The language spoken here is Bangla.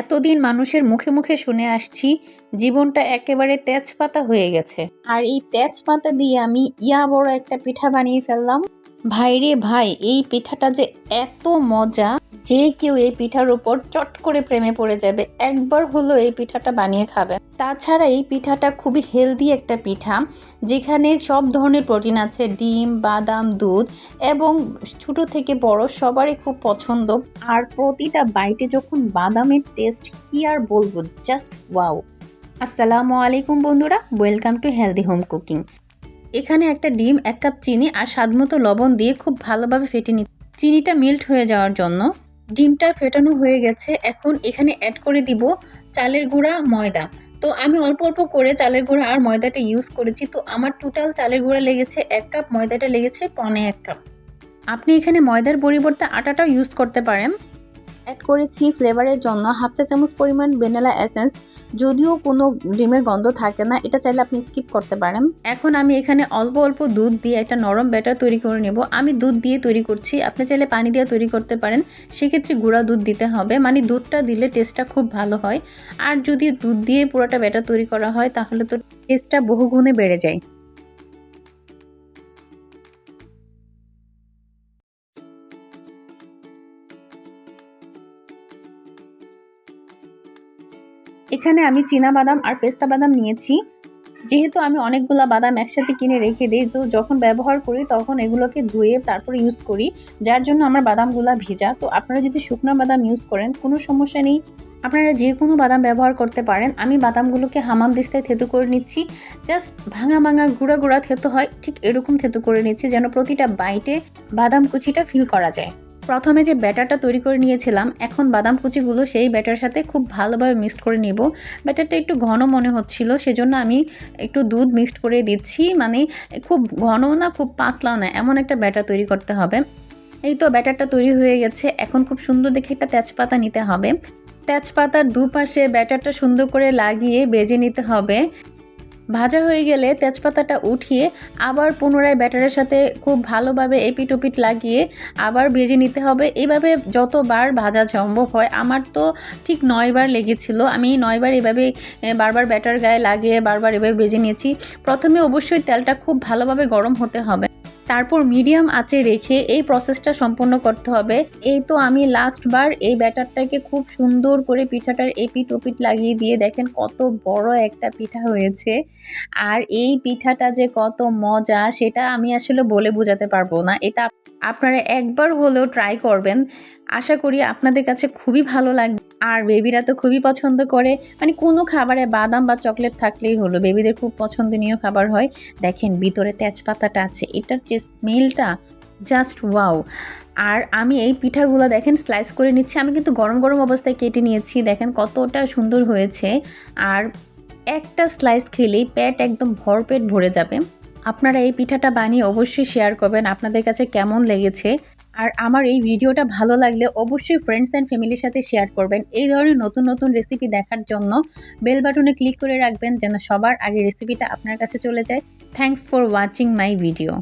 এতদিন মানুষের মুখে মুখে শুনে আসছি, জীবনটা একেবারে তেজপাতা হয়ে গেছে। আর এই তেজপাতা দিয়ে আমি ইয়া বড় একটা পিঠা বানিয়ে ফেললাম। ভাই রে ভাই, এই পিঠাটা যে এত মজা, যে কেউ এই পিঠার উপর চট করে প্রেমে পড়ে যাবে, একবার হলো এই পিঠাটা বানিয়ে খাবেন তাছাড়া এই পিঠাটা খুবই হেলদি একটা পিঠা, যেখানে সব ধরনের প্রোটিন আছে, ডিম, বাদাম, দুধ, এবং ছোট থেকে বড় সবারই খুব পছন্দ। আর প্রতিটা বাইটে যখন বাদামের টেস্ট কি আর বলব জাস্ট ওয়াও আসসালামু আলাইকুম বন্ধুরা welcome to healthy home cooking এখানে একটা ডিম, এক কাপ চিনি আর স্বাদমতো লবণ দিয়ে খুব ভালোভাবে ফেটে নি চিনিটা মেল্ট হয়ে যাওয়ার জন্য ডিমটা ফেটানো হয়ে গেছে। এখন এখানে অ্যাড করে দিব চালের গুঁড়া, ময়দা। তো আমি অল্প অল্প করে চালের গুঁড়া আর ময়দাটা ইউজ করেছি। তো আমার টোটাল চালের গুঁড়া লেগেছে এক কাপ, ময়দাটা লেগেছে পনে এক কাপ। আপনি এখানে ময়দার পরিবর্তে আটাটাও ইউজ করতে পারেন। অ্যাড করেছি ফ্লেভারের জন্য হাফ চা চামচ পরিমাণ ভ্যানিলা এসেন্স যদিও কোনো ডিমের গন্ধ থাকে না, এটা চাইলে আপনি স্কিপ করতে পারেন। এখন আমি এখানে অল্প অল্প দুধ দিয়ে একটা নরম ব্যাটার তৈরি করে নেব। আমি দুধ দিয়ে তৈরি করছি, আপনি চাইলে পানি দিয়ে তৈরি করতে পারেন। সেক্ষেত্রে গুঁড়া দুধ দিতে হবে মানে দুধটা দিলে টেস্টটা খুব ভালো হয়। আর যদি দুধ দিয়ে পুরোটা ব্যাটার তৈরি করা হয়, তাহলে তো টেস্টটা বহুগুণে বেড়ে যায়। এখানে আমি চীনা বাদাম আর পেস্তা বাদাম নিয়েছি। যেহেতু আমি অনেকগুলা বাদাম একসাথে কিনে রেখে দিই, তো যখন ব্যবহার করি তখন এগুলোকে ধুয়ে তারপর ইউজ করি, যার জন্য আমার বাদামগুলা ভেজা। তো আপনারা যদি শুকনো বাদাম ইউজ করেন, কোনো সমস্যা নেই। আপনারা যে কোনো বাদাম ব্যবহার করতে পারেন। আমি বাদামগুলোকে হামাম দিস্তায় থেতু করে নিচ্ছি। জাস্ট ভাঙা ভাঙা গুঁড়া গুঁড়া থেতু হয়, ঠিক এরকম থেতু করে নিচ্ছি যেন প্রতিটা বাইটে বাদাম কুচিটা ফিল করা যায়। প্রথমে যে ব্যাটারটা তৈরি করে নিয়েছিলাম, এখন বাদাম কুচিগুলো সেই ব্যাটার সাথে খুব ভালোভাবে মিক্সড করে নিব। ব্যাটারটা একটু ঘন মনে হচ্ছিল, সেজন্য আমি একটু দুধ মিক্সড করে দিচ্ছি। মানে খুব ঘনও না, খুব পাতলাও না, এমন একটা ব্যাটার তৈরি করতে হবে। এই তো ব্যাটারটা তৈরি হয়ে গেছে। এখন খুব সুন্দর দেখে একটা তেজপাতা নিতে হবে। তেজপাতার দুপাশে ব্যাটারটা সুন্দর করে লাগিয়ে বেজে নিতে হবে। ভাজা হয়ে গেলে তেজপাতাটা উঠিয়ে আবার পুনরায় ব্যাটারের সাথে খুব ভালোভাবে এপিট ওপিট লাগিয়ে আবার ভেজে নিতে হবে। এভাবে যতবার ভাজা সম্ভব হয়, আমার তো ঠিক নয়বার লেগেছিল। আমি নয়বার এভাবে বারবার ব্যাটার গায়ে লাগিয়ে বারবার এভাবে ভেজে নিয়েছি। প্রথমে অবশ্যই তেলটা খুব ভালোভাবে গরম হতে হবে। তারপর মিডিয়াম আঁচে রেখে এই প্রসেসটা সম্পন্ন করতে হবে। এই তো আমি লাস্টবার এই ব্যাটারটাকে খুব সুন্দর করে পিঠাটার এপিট ওপিট লাগিয়ে দিয়ে দেখেন কত বড় একটা পিঠা হয়েছে। আর এই পিঠাটা যে কত মজা, সেটা আমি আসলে বলে বোঝাতে পারব না। এটা আপনারা একবার হলেও ট্রাই করবেন। আশা করি আপনাদের কাছে খুবই ভালো লাগবে। আর বেবিরা তো খুবই পছন্দ করে। মানে কোনো খাবারে বাদাম বা চকলেট থাকলেই হলো। বেবিদের খুব পছন্দনীয় খাবার হয়। দেখেন, ভিতরে তেজপাতাটা আছে। এটার যে স্মেলটা জাস্ট ওয়াও আর আমি এই পিঠাগুলো দেখেন স্লাইস করে নিচ্ছি। আমি কিন্তু গরম গরম অবস্থায় কেটে নিয়েছি। দেখেন কতটা সুন্দর হয়েছে। আর একটা স্লাইস খেলেই পেট একদম ভরপেট ভরে যাবে। আপনারা এই পিঠাটা বানিয়ে অবশ্যই শেয়ার করবেন। আপনাদের কাছে কেমন লেগেছে? আর আমার এই ভিডিওটা ভালো লাগলে অবশ্যই ফ্রেন্ডস অ্যান্ড ফ্যামিলির সাথে শেয়ার করবেন। এই ধরনের নতুন নতুন রেসিপি দেখার জন্য বেল বাটনে ক্লিক করে রাখবেন যেন সবার আগে রেসিপিটা আপনার কাছে চলে যায়। Thanks for watching my video